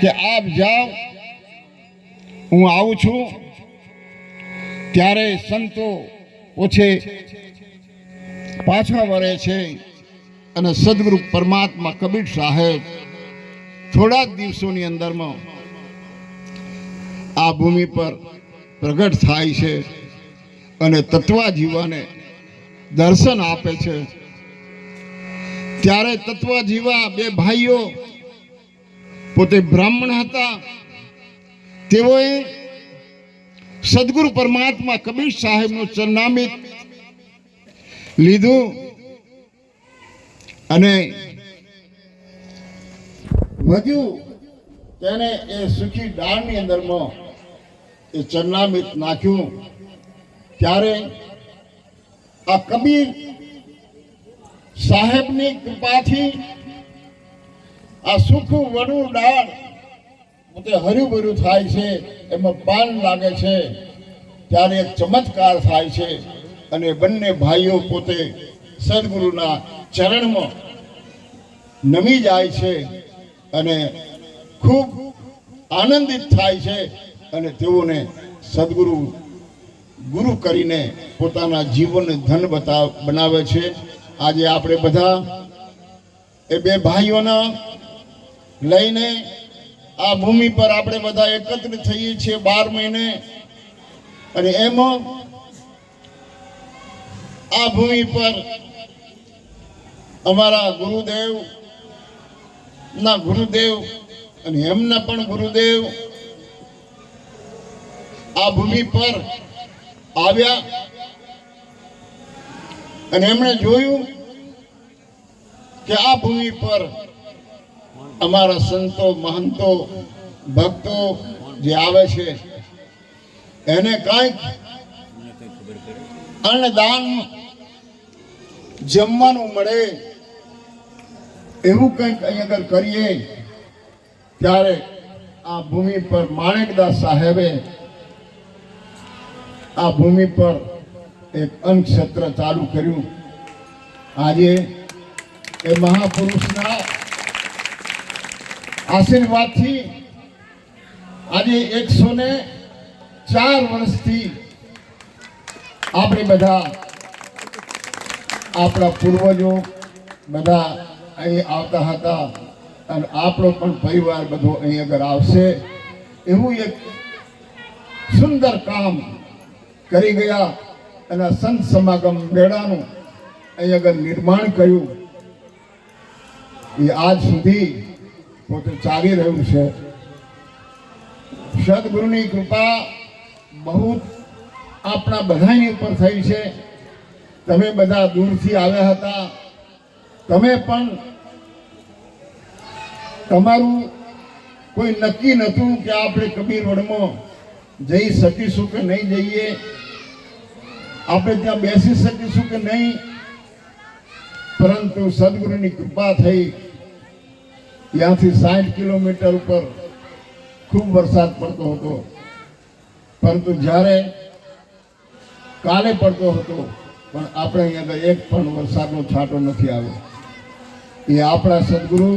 કે આપ જાઓ, હું આવું છું. ત્યારે સંતો ઓછે પાછા વળે છે અને સદગુરુ પરમાત્મા કબીર સાહેબ થોડા દિવસોની અંદરમાં આ ભૂમિ પર પ્રગટ થાય છે અને તત્વા જીવાને દર્શન આપે છે. ત્યારે તત્વ જીવા બે ભાઈઓ પોતે બ્રાહ્મણ હતા. તેઓએ સદગુરુ પરમાત્મા કબીર સાહેબનું સરનામિત લીધું અને વધ્યું. તેને એ સુખી ડાળની અંદરમાં એ ચરનામિત નાખ્યું. ત્યારે આ કબીર સાહેબની કૃપાથી આ સુખું વડું ડાળ પોતે હર્યું ભર્યું થાય છે, એમાં પાન લાગે છે, ત્યારે એક ચમત્કાર થાય છે અને બંને ભાઈઓ પોતે સદગુરુના ચરણમાં નમી જાય છે અને ખૂબ આનંદિત થાય છે અને તેઓને સદગુરુ, ગુરુ કરીને પોતાના જીવન ધન બતાવ બનાવે છે. આજે આપણે બધા એ બે ભાઈઓના લઈને આ ભૂમિ પર આપણે બધા એકત્રિત થઈએ છીએ બાર મહિને. અને એમાં આ ભૂમિ પર અમારા ગુરુદેવ ના ગુરુદેવ અને એમના પણ ગુરુદેવ આ ભૂમિ પર આવ્યા. અને એમણે જોયું કે આ ભૂમિ પર અમારા સંતો, મહંતો, ભક્તો જે આવે છે, એને કાંઈક અન્નદાન જમવાનું મળે, એવું કંઈક અહીં આગળ કરીએ, ત્યારે આ ભૂમિ પર માણેકદાસ સાહેબે આ ભૂમિ પર એક અન્નક્ષેત્ર ચાલુ કર્યું. આજે એ મહાપુરુષના આશીર્વાદથી આજે એકસો ને ચાર વર્ષથી આપણે બધા આપણા પૂર્વજો બધા અહીં આવતા હતા અને આપણો પણ પરિવાર બધો અહીં આગળ આવશે, એવું એક સુંદર કામ કરી ગયા અને સંત સમાગમ મેળાનું અહીં આગળ નિર્માણ કર્યું, એ આજ સુધી પોતે ચાલી રહ્યું છે. સદગુરુની કૃપા બહુ આપણા બધાની ઉપર થઈ છે. તમે બધા દૂરથી આવ્યા હતા. તમે પણ તમારું કોઈ નક્કી નહોતું કે આપણે કબીરવડમાં જઈ શકીશું કે નહીં જઈએ. આપણે ત્યાં બેસી શકીશું કે નહીં? પરંતુ સદગુરુની કૃપા થઈ. ત્યાંથી સાઠ કિલોમીટર ઉપર ખૂબ વરસાદ પડતો હતો. પરંતુ જ્યારે કાલે પડતો હતો, પણ આપણે અહીંયા એક પણ વરસાદનો છાંટો નથી આવ્યો. એ આપણા સદગુરુ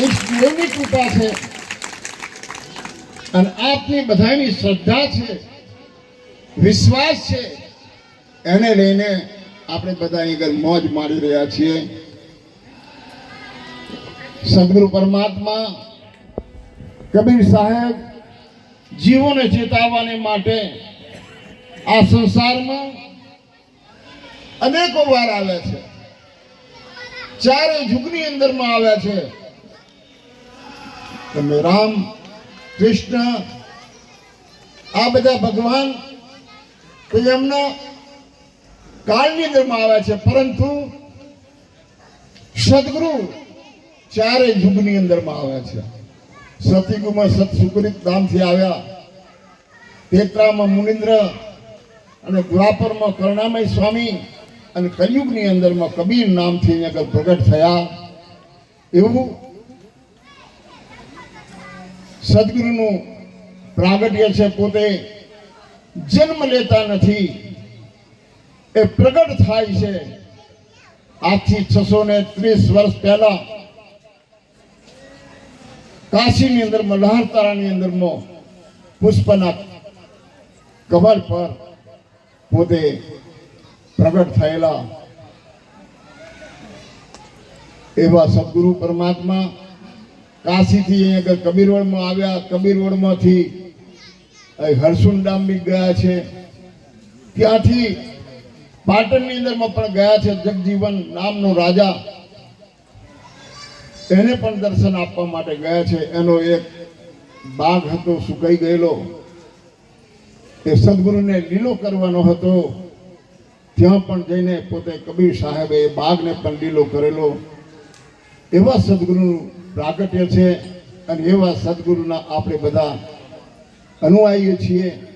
ઈષ્ટદેવની કૃપા છે. અને આપની બધાની શ્રદ્ધા છે, વિશ્વાસ છે. એને લઈને આપણે બધા આગળ મોજ માણી રહ્યા છીએ. સદગુરુ પરમાત્મા કબીર સાહેબ જીવોને ચેતાવવાને માટે આ સંસારમાં અનેકો વાર આવ્યા છે. ચારે યુગની અંદરમાં આવ્યા છે. તમે રામ, કૃષ્ણ, આ બધા ભગવાન તો એમના કાળની અંદરમાં આવ્યા છે, પરંતુ સદગુરુ ચારે યુગની અંદરમાં આવ્યા છે. સતીગુમાં સત સુકરિત નામથી આવ્યા. તેત્રામાં મુનિન્દ્ર અને દ્વાપરમાં કરુણામય સ્વામી અને કલયુગની અંદરમાં કબીર નામથી આગળ પ્રગટ થયા. એવું સદગુરુનું પ્રાગટ્ય છે પોતે જન્મ લેતા નથી. એ પ્રગટ થાય છે. આજથી છસો ને ત્રીસ વર્ષ પહેલા કાશીની અંદર મલ્હારતારાની અંદરમાં પુષ્પના કબર પર પોતે પ્રગટ થયેલા એવા સદગુરુ પરમાત્મા કાશીથી અહીંયા આગળ કબીરવડમાં આવ્યા. કબીરવડમાંથી અહીં બી ગયા છે. ત્યાંથી પાટણની અંદરમાં પણ ગયા છે. જગજીવન નામનો રાજા એને પણ દર્શન આપવા માટે ગયા છે. એનો એક બાગ હતો, સુકાઈ ગયેલો. એ સદગુરુને લીલો કરવાનો હતો. ત્યાં પણ જઈને પોતે કબીર સાહેબે એ બાગને પણ લીલો કરેલો. એવા સદગુરુનું પ્રાગટ્ય છે અને એવા સદગુરુના આપણે બધા અનુયાયીઓ છીએ.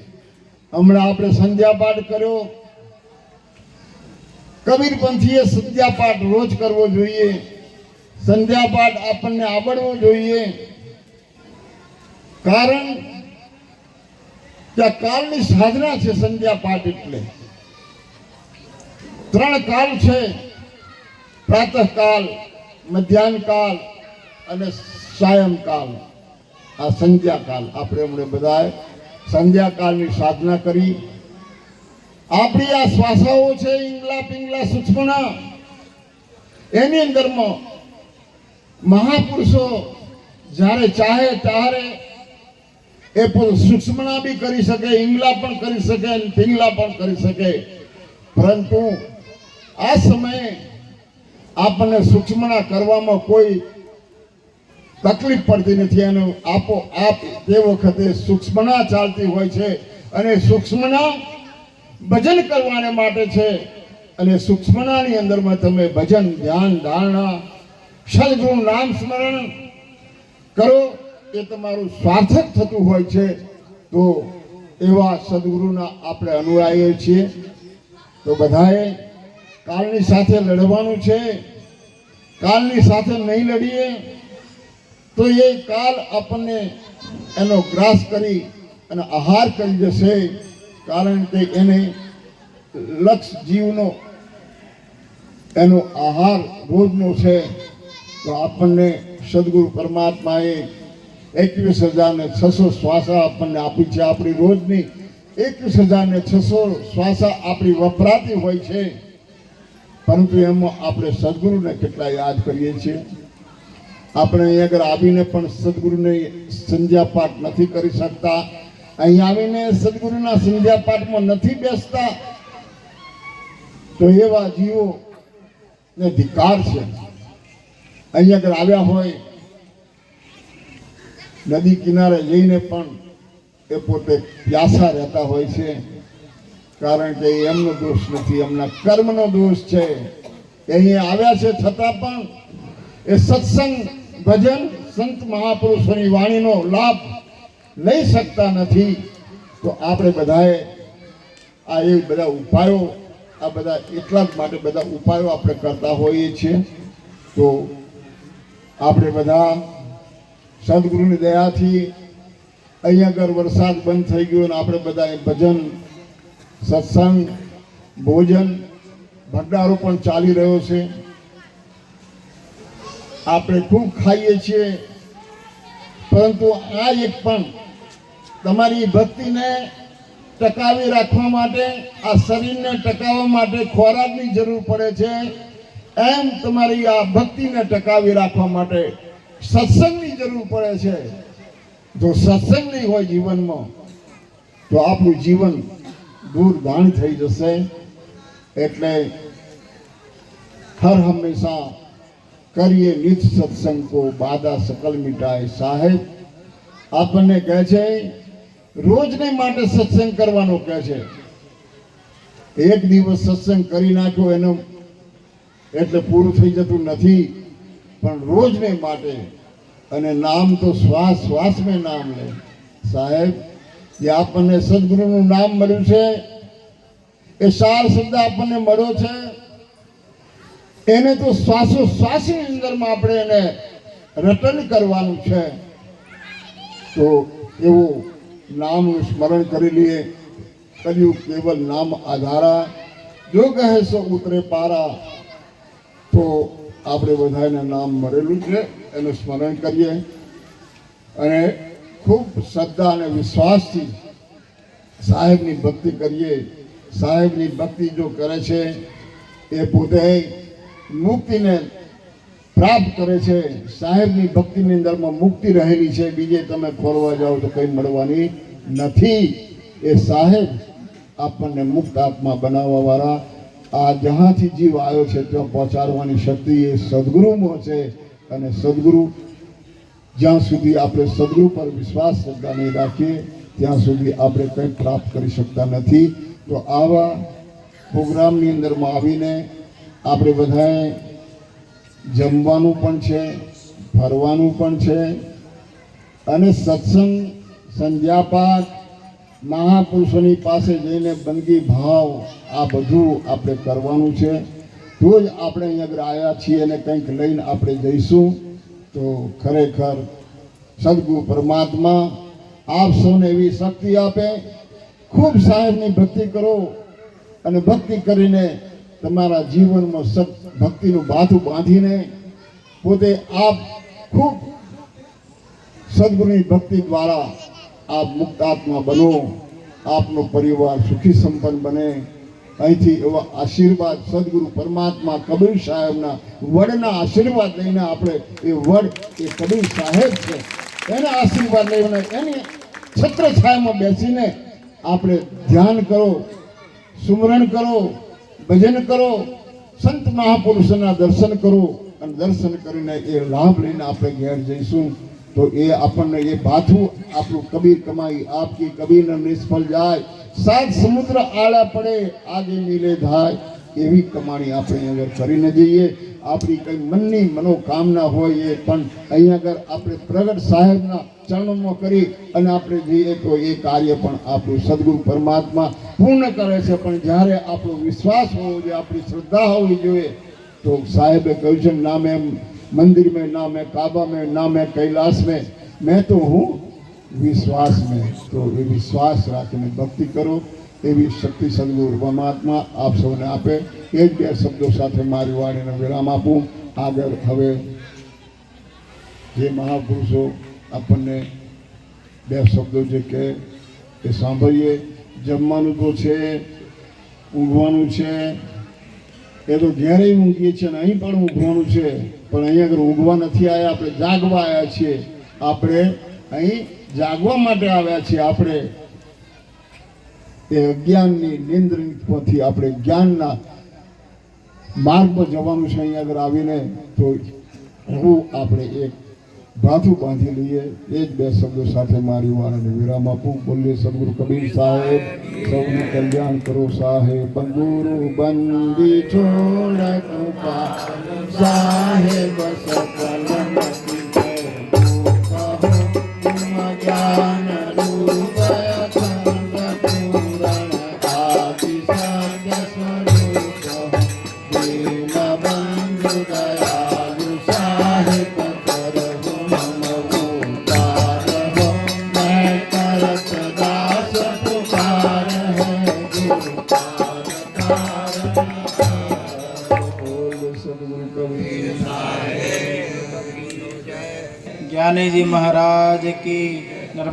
હમણાં આપણે સંધ્યા પાઠ કર્યો. કબીર પંથીએ સંધ્યા પાઠ રોજ કરવો જોઈએ. સંધ્યા પાઠ આપણને આવડવો જોઈએ. કારણ કે આ કાલની સાધના છે સંધ્યા પાઠ એટલે. ત્રણ કાલ છે. પ્રાતઃકાલ મધ્યાહન કાલ અને સાયંકાલ આ સંધ્યાકાલ આપણે હમણાં બધાએ સંધ્યાકાલની સાધના કરી. આપણી આ શ્વાસાઓ છે ઈંગલા પિંગલા સૂક્ષ્મના. એની અંદરમાં મહાપુરુષો જ્યારે ચાહે ત્યારે એ પણ સૂક્ષ્મણા બી કરી શકે, ઈંગલા પણ કરી શકે પિંગલા પણ કરી શકે. પરંતુ આ સમયે આપણને સૂક્ષ્મણા કરવામાં કોઈ તકલીફ પડતી નથી. અને આપો આપ તે વખતે સૂક્ષ્મણા ચાલતી હોય છે અને સૂક્ષ્મના ભજન કરવાને માટે છે. અને સૂક્ષ્મનાની અંદરમાં તમે ભજન, ધ્યાન, ધારણા સદગુરુ નામ સ્મરણ કરો. એ તમારું સાર્થક થતું હોય છે. તો એવા સદગુરુના આપણે અનુયાયી છીએ. તો બધાએ કાલની સાથે લડવાનું છે. કાલની સાથે નહીં લડીએ. તો એ કાલ આપણને એનો ગ્રાસ કરી અને આહાર કરી જશે. કારણ કે એને લક્ષ જીવનો એનો આહાર રોજનો છે. તો આપણને સદગુરુ પરમાત્માએ એકવીસ હજાર ને છસો શ્વાસા આપણને આપી છે. આપણી રોજની એકવીસ હજાર ને છસો શ્વાસા આપણી વપરાતી હોય છે. પરંતુ એમાં આપણે સદગુરુને કેટલા યાદ કરીએ છીએ? આપણે અહીં આગળ આવીને પણ સદગુરુને સંધ્યા પાઠ નથી કરી શકતા. અહીં આવીને સદગુરુના સંધ્યા પાઠમાં નથી બેસતા. તો એવા જીવો ને ધિકાર છે. અહીં આગળ આવ્યા હોય, નદી કિનારે જઈને પણ એ પોતે પ્યાસા રહેતા હોય છે, કારણ કે એમનો દોષ નથી, એમના કર્મનો દોષ છે. અહીંયા આવ્યા છે, છતાં પણ એ સત્સંગ, ભજન, સંત મહાપુરુષોની વાણીનો લાભ લઈ શકતા નથી. તો આપણે બધાએ આ એ બધા ઉપાયો, આ બધા એટલા જ માટે બધા ઉપાયો આપણે કરતા હોઈએ છીએ. તો આપણે બધા સદગુરુની દયાથી અહીંયા આગળ વરસાદ બંધ થઈ ગયો અને આપણે બધા ભજન, સત્સંગ, ભોજન, ભંડારો પણ ચાલી રહ્યો છે. આપણે ખૂબ ખાઈએ છીએ, પરંતુ આ એક પણ તમારી ભક્તિને ટકાવી રાખવા માટે, આ શરીરને ટકાવવા માટે ખોરાકની જરૂર પડે છે. એમ તમારી આ ભક્તિને ટકાવી રાખવા માટે સત્સંગની જરૂર પડે છે. જો સત્સંગ નહીં હોય જીવનમાં, તો આપણું જીવન દૂર થઈ જશે. એટલે હર હંમેશા કરીએ નિત સત્સંગ કો બાધા સકલ મિટાય સાહેબ. આપણને કહે છે, રોજને માટે સત્સંગ કરવાનો કહે છે. એક દિવસ સત્સંગ કરી નાખ્યો, એનો એટલે પૂરું થઈ જતું નથી. પણ રોજને માટે અને નામ તો શ્વાસ શ્વાસ મેં નામ લે. સાહેબ જે આપણને સદગુરુનું નામ મળ્યું છે. એ સાર શબ્દ આપણને મળ્યો છે. એને તો શ્વાસો શ્વાસની અંદરમાં આપણે એને રટન કરવાનું છે. તો એવું નામનું સ્મરણ કરી લઈએ. કર્યું કેવલ નામ આધારા. જો કહે સો ઉતરે પારા. તો આપણે બધાને નામ મળેલું છે. એનું સ્મરણ કરીએ. અને ખૂબ શ્રદ્ધા અને વિશ્વાસથી સાહેબની ભક્તિ કરીએ. સાહેબની ભક્તિ જો કરે છે, એ પોતે મુક્તિને પ્રાપ્ત કરે છે. સાહેબની ભક્તિની અંદરમાં મુક્તિ રહેલી છે. બીજે તમે ખોરવા જાઓ તો કંઈ મળવાની નથી. એ સાહેબ આપણને મુક્ત આત્મા બનાવવા વાળા આ જહાંથી જીવ આવ્યો છે, ત્યાં પહોંચાડવાની શક્તિ એ સદગુરુમાં છે અને સદગુરુ જ્યાં સુધી આપણે સદગુરુ પર વિશ્વાસ શ્રદ્ધા નહીં રાખીએ, ત્યાં સુધી આપણે કંઈ પ્રાપ્ત કરી શકતા નથી. તો આવા પ્રોગ્રામની અંદરમાં આવીને આપણે બધાએ જમવાનું પણ છે, ફરવાનું પણ છે અને સત્સંગ, સંધ્યાપાઠ મહાપુરુષોની પાસે જઈને બંદગી ભાવ આ બધું આપણે કરવાનું છે. તો જ આપણે અહીં આગળ આવ્યા છીએ અને કંઈક લઈને આપણે જઈશું. તો ખરેખર સદગુરુ પરમાત્મા આપ સૌને એવી શક્તિ આપે. ખૂબ સાહેબની ભક્તિ કરો અને ભક્તિ કરીને તમારા જીવનમાં સત ભક્તિનું બાથું બાંધીને પોતે આપ ખૂબ સદગુરુની ભક્તિ દ્વારા આપ મુક્ત આત્મા બનો, આપનો પરિવાર સુખી સંપન્ન બને. અહીંથી એવા આશીર્વાદ સદગુરુ પરમાત્મા કબીર સાહેબના વડના આશીર્વાદ લઈને આપણે એ વડ એ કબીર સાહેબ છે, એના આશીર્વાદ લઈને એની છત્ર છાયામાં બેસીને આપણે ધ્યાન કરો, સુમરણ કરો, ભજન કરો, સંત મહાપુરુષના દર્શન કરો અને દર્શન કરીને એ લાભ લઈને આપણે ઘેર જઈશું. તો એ આપણને એ પાછું આપણું કબીર કમાઈ, આપકી કબીર નિષ્ફળ જાય. સાત સમુદ્ર આળા પડે, આગે નીલે થાય એવી કમાણી આપણે આગળ કરીને જઈએ. આપણી કંઈ મનની મનોકામના હોય એ પણ અહીંયા આગળ આપણે પ્રગટ સાહેબના ચરણોમાં કરી અને આપણે જઈએ તો એ કાર્ય પણ આપણું સદગુરુ પરમાત્મા પૂર્ણ કરે છે. પણ જ્યારે આપણો વિશ્વાસ હોવો જોઈએ, આપણી શ્રદ્ધા હોવી જોઈએ, તો સાહેબે કહ્યું છે, નામ મેં મંદિર में ना मैं काबा में ना मैं कैलाश में मैं तो हूँ વિશ્વાસ में તો એ વિશ્વાસ રાખીને ભક્તિ કરો એવી શક્તિ સદગુરુ પરમાત્મા આપ સૌને આપે એ જ બે શબ્દો સાથે મારી વાણીને વિરામ આપું આગળ હવે જે મહાપુરુષો આપણને બે શબ્દો જે કહે એ સાંભળીએ જમવાનું તો છે ઊંઘવાનું છે એ તો ઘેરે ઊંઘીએ છીએ અને અહીં પણ ઊંઘવાનું છે પણ અહીંયા આગળ ઊંઘવા નથી આવ્યા આપણે જાગવા આવ્યા છીએ. આપણે અહીં જાગવા માટે આવ્યા છીએ આપણે. એ અજ્ઞાનની નિંદ્રથી આપણે જ્ઞાનના માર્ગ પર જવાનું છે અહીંયા આગળ આવીને. તો હું આપણે એક ભાથું બાંધી લઈએ, એ જ બે શબ્દો સાથે મારી વાળાને વિરામ આપું. બોલીએ, સદગુરુ કબીર સાહેબ, સૌનું કલ્યાણ કરો સાહેબ બંગુરુ બંદી સાહેબ જ્ઞાન સ્વામીજી મહારાજ કી નર્મદા